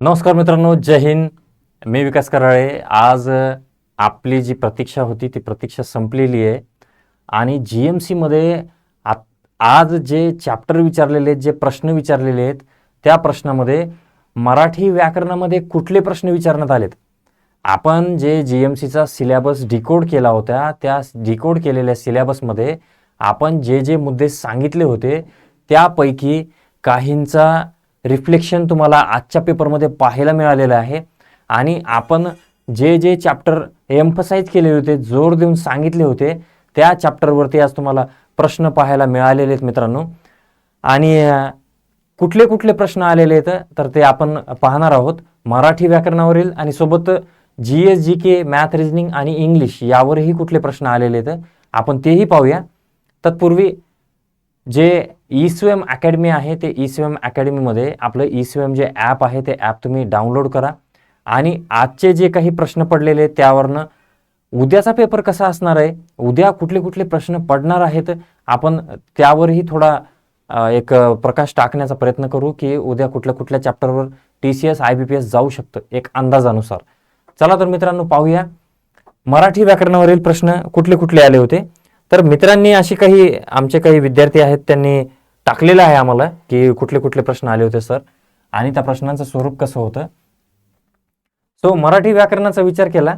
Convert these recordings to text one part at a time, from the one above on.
नमस्कार मित्रांनो जय हिंद. मी विकास कराळे. आज आपली जी प्रतीक्षा होती ती प्रतीक्षा संपलेली आहे. आणि जी एम सीमध्ये आ आज जे चॅप्टर विचारलेले आहेत जे प्रश्न विचारलेले आहेत त्या प्रश्नामध्ये मराठी व्याकरणामध्ये कुठले प्रश्न विचारण्यात आलेत? आपण जे जी एम सीचा सिलेबस डिकोड केला होता त्या डिकोड केलेल्या सिलेबसमध्ये आपण जे जे मुद्दे सांगितले होते त्यापैकी काहींचा रिफ्लेक्शन तुम्हाला आजच्या पेपरमध्ये पाहायला मिळालेलं आहे. आणि आपण जे जे चॅप्टर एम्फसाईज केले होते जोर देऊन सांगितले होते त्या चॅप्टरवरती आज तुम्हाला प्रश्न पाहायला मिळालेले आहेत मित्रांनो. आणि कुठले कुठले प्रश्न आलेले आहेत तर ते आपण पाहणार आहोत मराठी व्याकरणावरील. आणि सोबत G S G K math reasoning आणि इंग्लिश यावरही कुठले प्रश्न आलेले आहेत आपण तेही पाहूया. तत्पूर्वी जे ई स्वेम अकॅडमी आहे ते ई स्वेम अकॅडमीमध्ये आपलं ई स्वेम जे ॲप आहे ते ॲप तुम्ही डाउनलोड करा. आणि आजचे जे काही प्रश्न पडलेले आहेत त्यावरनं उद्याचा पेपर कसा असणार आहे उद्या कुठले कुठले प्रश्न पडणार आहेत आपण त्यावरही थोडा एक प्रकाश टाकण्याचा प्रयत्न करू की उद्या कुठल्या कुठल्या चॅप्टरवर T C S I B P S जाऊ शकतं एक अंदाजानुसार. चला तर मित्रांनो पाहूया. मराठी व्याकरणावरील प्रश्न कुठले कुठले आले होते? तर मित्रांनी अशी काही आमचे काही विद्यार्थी आहेत त्यांनी टाकलेलं आहे आम्हाला की कुठले कुठले प्रश्न आले होते सर. आणि त्या प्रश्नांचं स्वरूप कसं होतं? सो मराठी व्याकरणाचा विचार केला.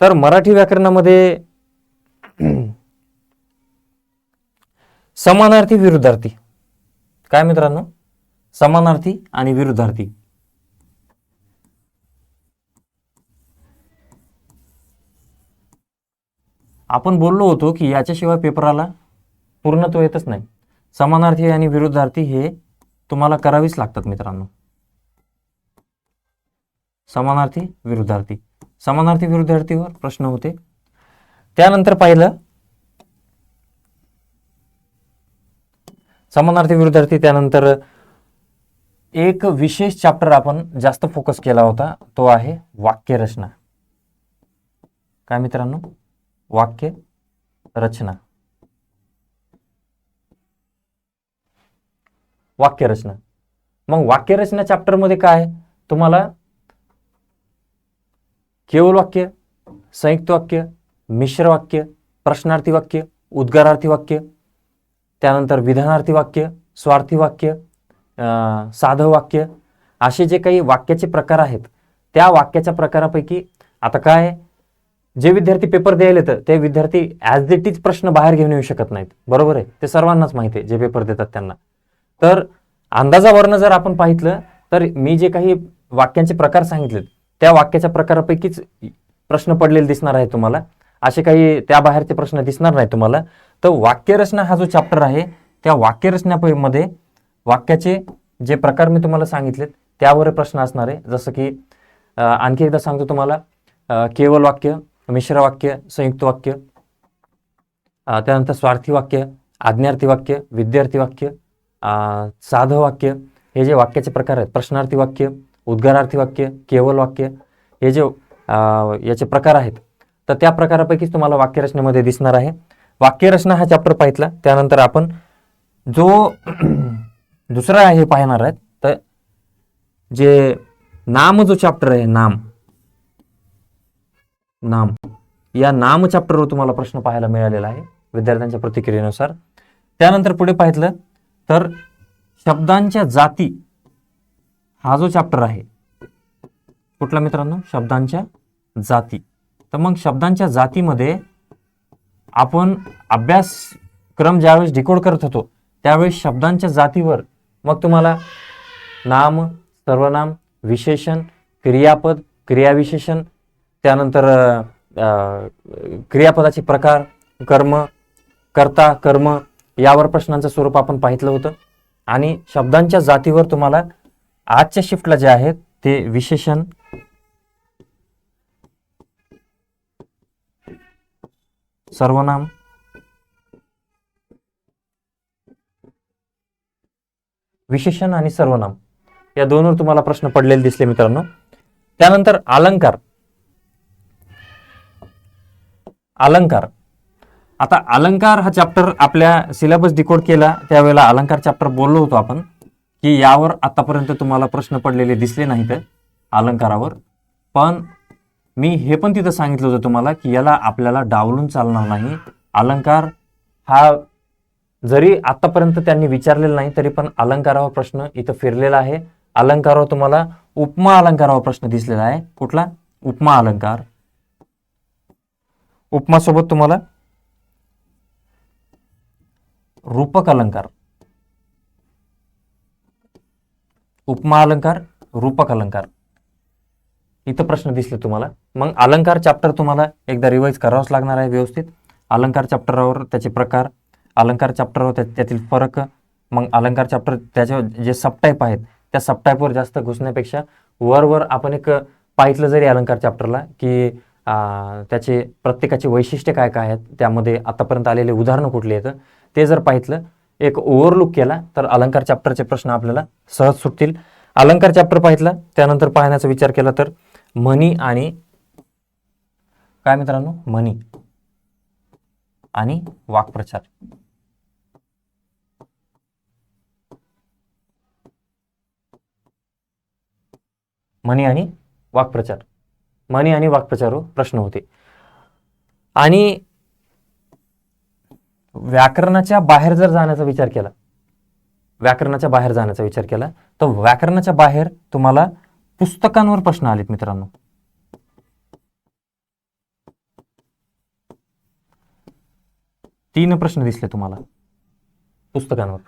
तर मराठी व्याकरणामध्ये समानार्थी विरुद्धार्थी. काय मित्रांनो? समानार्थी आणि विरुद्धार्थी. आपण बोललो होतो की याच्याशिवाय पेपराला पूर्णत्व येतच नाही. समानार्थी आणि विरुद्धार्थी हे तुम्हाला करावीच लागतात मित्रांनो. समानार्थी विरुद्धार्थी समानार्थी विरुद्धार्थीवर प्रश्न होते. त्यानंतर पाहिलं समानार्थी विरुद्धार्थी त्यानंतर एक विशेष चॅप्टर आपण जास्त फोकस केला होता तो आहे वाक्यरचना. काय मित्रांनो? वाक्य रचना. वाक्यरचना मग वाक्यरचना चॅप्टरमध्ये काय आहे? तुम्हाला केवळ वाक्य संयुक्त वाक्य मिश्र वाक्य प्रश्नार्थी वाक्य उद्गारार्थी वाक्य त्यानंतर विधानार्थी वाक्य स्वार्थी वाक्य अं, साधं वाक्य असे जे काही वाक्याचे प्रकार आहेत त्या वाक्याच्या प्रकारापैकी आता काय जे विद्यार्थी पेपर द्यायला येतं ते विद्यार्थी ॲज इट इज प्रश्न बाहेर घेऊन येऊ शकत नाहीत. बरोबर आहे? ते सर्वांनाच माहिती आहे जे पेपर देतात त्यांना. तर अंदाजावरनं जर आपण पाहितलं तर मी जे काही वाक्यांचे प्रकार सांगितलेत त्या वाक्याच्या प्रकारापैकीच प्रश्न पडलेले दिसणार आहे तुम्हाला. असे काही त्या बाहेरचे प्रश्न दिसणार नाही तुम्हाला. तर वाक्यरचना हा जो चॅप्टर आहे त्या वाक्यरचनामध्ये वाक्याचे जे प्रकार मी तुम्हाला सांगितलेत त्यावर प्रश्न असणार आहे. जसं की आणखी एकदा सांगतो तुम्हाला केवल केवळ वाक्य मिश्र वाक्य संयुक्त वाक्य त्यानंतर स्वार्थी वाक्य आज्ञार्थी वाक्य विद्यार्थी वाक्य साधं वाक्य हे जे वाक्याचे प्रकार आहेत प्रश्नार्थी वाक्य उद्गारार्थी वाक्य केवल वाक्य हे जे याचे प्रकार आहेत तर त्या प्रकारापैकीच तुम्हाला वाक्यरचनेमध्ये दिसणार आहे. वाक्यरचना हा चॅप्टर पाहितला त्यानंतर आपण जो दुसरा आहे पाहणार आहेत तर जे नाम जो चॅप्टर आहे नाम नाम. या नाम चॅप्टरवर तुम्हाला प्रश्न पाहायला मिळालेला आहे विद्यार्थ्यांच्या प्रतिक्रियेनुसार. त्यानंतर पुढे पाहिलं तर शब्दांच्या जाती हा जो चॅप्टर आहे कुठला मित्रांनो? शब्दांच्या जाती. तर मग शब्दांच्या जातीमध्ये आपण अभ्यासक्रम ज्यावेळेस डिकोड करत होतो त्यावेळेस शब्दांच्या जातीवर मग तुम्हाला नाम सर्वनाम विशेषण क्रियापद क्रियाविशेषण त्यानंतर क्रियापदाचे प्रकार कर्म कर्ता कर्म यावर प्रश्नांचं स्वरूप आपण पाहितलं होतं. आणि शब्दांच्या जातीवर तुम्हाला आजच्या शिफ्टला जे आहेत ते विशेषण सर्वनाम विशेषण आणि सर्वनाम या दोनवर तुम्हाला प्रश्न पडलेले दिसले मित्रांनो. त्यानंतर अलंकार. अलंकार. आता अलंकार हा चॅप्टर आपल्या सिलेबस डिकोड केला त्यावेळेला अलंकार चॅप्टर बोललो होतो आपण की यावर आतापर्यंत तुम्हाला प्रश्न पडलेले दिसले नाहीत अलंकारावर. पण मी हे पण तिथं सांगितलं होतं तुम्हाला की याला आपल्याला डावलून चालणार नाही. अलंकार हा जरी आतापर्यंत त्यांनी विचारलेला नाही तरी पण अलंकारावर प्रश्न इथं फिरलेला आहे. अलंकारावर तुम्हाला उपमा अलंकारावर प्रश्न दिसलेला आहे. कुठला? उपमा अलंकार. उपमा सोबत तुम्हाला रूपक अलंकार. उपमा अलंकार रूपक अलंकार. इथं प्रश्न दिसले तुम्हाला. मग अलंकार चॅप्टर तुम्हाला एकदा रिवाईज करावाच लागणार आहे व्यवस्थित. अलंकार चॅप्टरवर त्याचे प्रकार अलंकार चॅप्टरवर त्यातील फरक मग अलंकार चॅप्टर त्याच्या जे सबटाईप आहेत त्या सबटाईपवर जास्त घुसण्यापेक्षा वरवर आपण एक पाहितलं जरी अलंकार चॅप्टरला की त्याचे प्रत्येकाची वैशिष्ट्य काय काय आहेत त्यामध्ये आतापर्यंत आलेले उदाहरणं कुठली आहेत ते जर पाहितलं एक ओव्हरलुक केला तर अलंकार चॅप्टरचे प्रश्न आपल्याला सहज सुटतील. अलंकार चॅप्टर पाहितला त्यानंतर पाहण्याचा विचार केला तर म्हणी आणि काय मित्रांनो? म्हणी आणि वाक्प्रचार. म्हणी आणि वाक्प्रचार. म्हणी आणि वाक्प्रचार प्रश्न होते. आणि व्याकरणाच्या बाहेर जर जाण्याचा विचार केला व्याकरणाच्या बाहेर जाण्याचा विचार केला तर व्याकरणाच्या बाहेर तुम्हाला पुस्तकांवर प्रश्न आलेत मित्रांनो. तीन प्रश्न दिसले तुम्हाला पुस्तकांवर.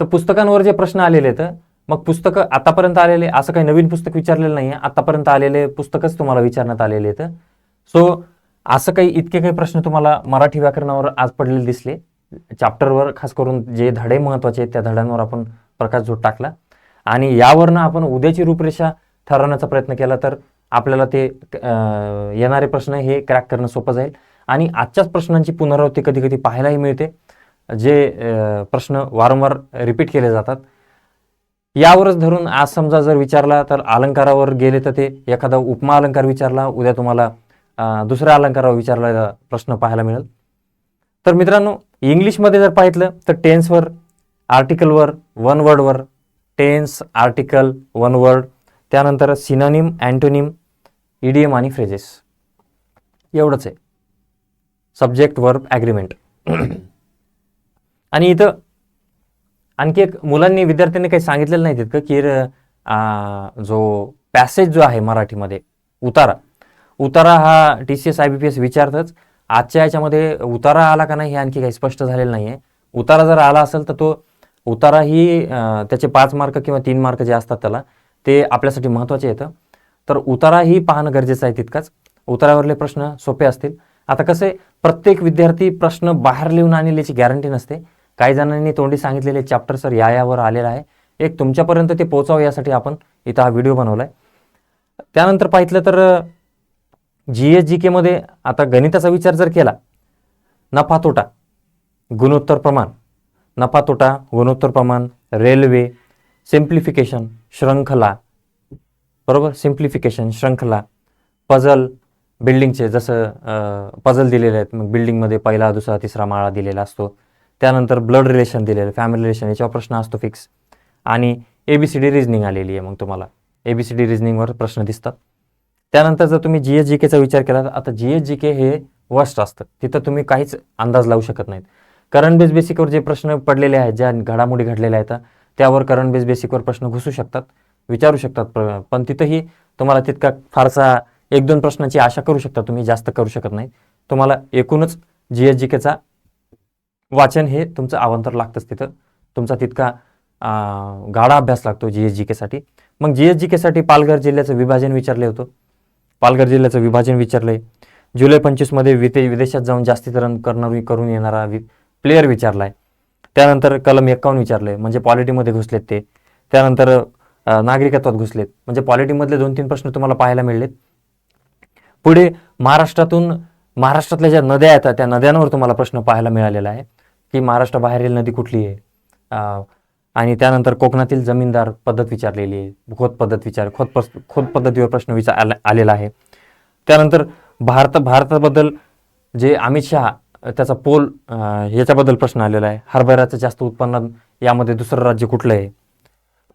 तर पुस्तकांवर जे प्रश्न आलेले आहेत मग पुस्तकं आतापर्यंत आलेले असं काही नवीन पुस्तक विचारलेलं नाही आहे आतापर्यंत आलेले पुस्तकच तुम्हाला विचारण्यात आलेले आहेत. सो असं काही इतके काही प्रश्न तुम्हाला मराठी व्याकरणावर आज पडलेले दिसले. चॅप्टरवर खास करून जे धडे महत्त्वाचे आहेत त्या धड्यांवर आपण प्रकाश झोट टाकला. आणि यावरनं आपण उद्याची रूपरेषा ठरवण्याचा प्रयत्न केला तर आपल्याला ते येणारे प्रश्न हे क्रॅक करणं सोपं जाईल. आणि आजच्याच प्रश्नांची पुनरावृत्ती कधी कधी पाहायलाही मिळते. जे प्रश्न वारंवार रिपीट केले जातात यावरच धरून आज समजा जर विचारला तर अलंकारावर गेले तर ते एखादा उपमा अलंकार विचारला उद्या तुम्हाला दुसऱ्या अलंकारावर विचारला प्रश्न पाहायला मिळेल. तर मित्रांनो इंग्लिशमध्ये जर पाहितलं तर टेन्सवर आर्टिकलवर वन वर्डवर टेन्स आर्टिकल वन वर्ड त्यानंतर सिनोनिम अँटोनिम इडियम आणि फ्रेजेस. एवढंच आहे. Subject verb agreement. आणि इथं आणखी एक मुलांनी विद्यार्थ्यांनी काही सांगितलेलं नाही तितकं की जो पॅसेज जो आहे मराठीमध्ये उतारा. उतारा हा T C S I B P S विचारतच आजच्या याच्यामध्ये उतारा आला का नाही हे आणखी काही स्पष्ट झालेलं नाही आहे उतारा जर आला असेल तर तो उतारा ही त्याचे पाच मार्क किंवा तीन मार्क जे असतात त्याला ते आपल्यासाठी महत्त्वाचे येतं तर उतारा ही पाहणं गरजेचं आहे तितकाच. उतारावरले प्रश्न सोपे असतील. आता कसं आहे प्रत्येक विद्यार्थी प्रश्न बाहेर लिहून आणल्याची गॅरंटी नसते. काही जणांनी तोंडी सांगितलेले चॅप्टर सर या यावर आलेला आहे. एक तुमच्यापर्यंत ते पोचावं यासाठी आपण इथं हा व्हिडिओ बनवला आहे त्यानंतर पाहितलं तर जी एस जी केमध्ये आता गणिताचा विचार जर केला नफा तोटा गुणोत्तर प्रमाण नफा तोटा गुणोत्तर प्रमाण रेल्वे सिम्प्लिफिकेशन श्रृंखला बरोबर? सिम्प्लिफिकेशन शृंखला पझल बिल्डिंगचे जसं पझल दिलेले आहेत मग बिल्डिंगमध्ये पहिला दुसरा तिसरा माळा दिलेला असतो. त्यानंतर ब्लड रिलेशन दिलेलं फॅमिली रिलेशन याच्यावर प्रश्न असतो फिक्स आणि A B C D reasoning आलेली आहे मग तुम्हाला. ए बी सी डी रिजनिंगवर प्रश्न दिसतात. त्यानंतर जर तुम्ही जी एस जी केचा विचार केला तर आता जी एस जी के हे वर्स्ट असतं. तिथं तुम्ही काहीच अंदाज लावू शकत नाहीत. करंट बेस बेसिकवर जे प्रश्न पडलेले आहेत ज्या घडामोडी घडलेल्या आहेत त्यावर करंट बेस बेसिकवर प्रश्न घुसू शकतात विचारू शकतात. प्र- पण तिथंही तुम्हाला तितका फारसा एक दोन प्रश्नाची आशा करू शकता तुम्ही जास्त करू शकत नाही तुम्हाला एकूणच जी एस जी केचा वाचन हे तुमचं आवंतर लागतंच तिथं. तुमचा तितका गाढा अभ्यास लागतो जी एस जी केसाठी मग जी एस जी केसाठी पालघर जिल्ह्याचं विभाजन विचारले होतं. पालघर जिल्ह्याचं विभाजन विचारलंय. जुलै पंचवीसमध्ये विते विदेशात जाऊन जास्तीत रन करून येणारा वि प्लेयर विचारलाय. त्यानंतर कलम एक्कावन्न विचारलंय म्हणजे पॉलिटीमध्ये घुसलेत ते. त्यानंतर नागरिकत्वात घुसलेत. म्हणजे पॉलिटीमधले दोन तीन प्रश्न तुम्हाला पाहायला मिळलेत. पुढे महाराष्ट्रातून महाराष्ट्रातल्या ज्या नद्या येतात त्या नद्यांवर तुम्हाला प्रश्न पाहायला मिळालेला आहे. की महाराष्ट्राबाहेरील नदी कुठली आहे? आणि त्यानंतर कोकणातील जमीनदार पद्धत विचारलेली आहे. खोत पद्धत विचार खोत पस खोत पद्धतीवर प्रश्न विचार आला- आलेला आहे. त्यानंतर भारत भारताबद्दल जे अमित शहा त्याचा पोल याच्याबद्दल प्रश्न आलेला आहे. हरभऱ्याचं जास्त उत्पन्न यामध्ये दुसरं राज्य कुठलं आहे?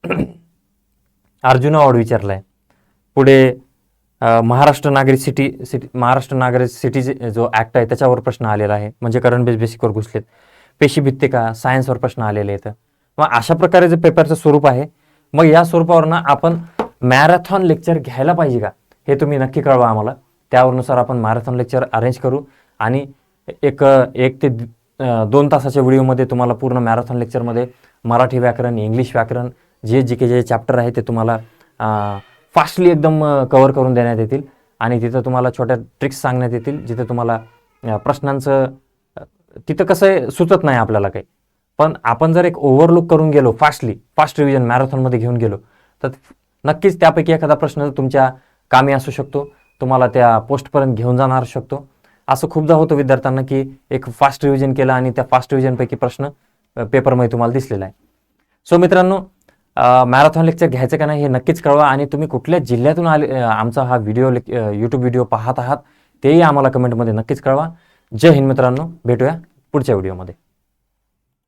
अर्जुन अवॉर्ड विचारला आहे पुढे महाराष्ट्र नागरिक सिटी सिटी महाराष्ट्र नागरिक सिटी जो ॲक्ट आहे त्याच्यावर प्रश्न आलेला आहे. म्हणजे करंट बेस बेसिकवर घुसलेत. पेशी भित्तिका सायन्सवर प्रश्न आलेले आहेत. मग अशा प्रकारे जे पेपरचं स्वरूप आहे मग या स्वरूपावरनं आपण मॅरेथॉन लेक्चर घ्यायला पाहिजे का? हे तुम्ही नक्की कळवा आम्हाला. त्यावरनुसार आपण मॅरेथॉन लेक्चर अरेंज करू. आणि एक एक ते दोन तासाच्या व्हिडिओमध्ये तुम्हाला पूर्ण मॅरेथॉन लेक्चरमध्ये मराठी व्याकरण इंग्लिश व्याकरण जे जे के जे चॅप्टर आहे ते तुम्हाला फास्टली एकदम कवर करून देण्यात येतील. आणि तिथं तुम्हाला छोट्या ट्रिक्स सांगण्यात येतील जिथे तुम्हाला प्रश्नांचं तिथं कसं आहे सुचत नाही आपल्याला काही. पण आपण जर एक ओव्हरलुक करून गेलो फास्टली फास्ट रिव्हिजन मॅरेथॉनमध्ये घेऊन गेलो तर नक्कीच त्यापैकी एखादा प्रश्न तुमच्या कामी असू शकतो तुम्हाला त्या पोस्टपर्यंत घेऊन जाणार शकतो. असं खूपदा होतं विद्यार्थ्यांना की एक फास्ट रिव्हिजन केलं आणि त्या फास्ट रिव्हिजनपैकी प्रश्न पेपरमध्ये तुम्हाला दिसलेला आहे. सो मित्रांनो मॅरेथॉन लेक्चर घ्यायचं का नाही हे नक्कीच कळवा आणि तुम्ही कुठल्या जिल्ह्यातून आले आमचा हा व्हिडिओ यूट्यूब व्हिडिओ पाहत आहात तेही आम्हाला कमेंटमध्ये नक्कीच कळवा. जय हिंद मित्रांनो. भेटूया पुढच्या व्हिडिओमध्ये.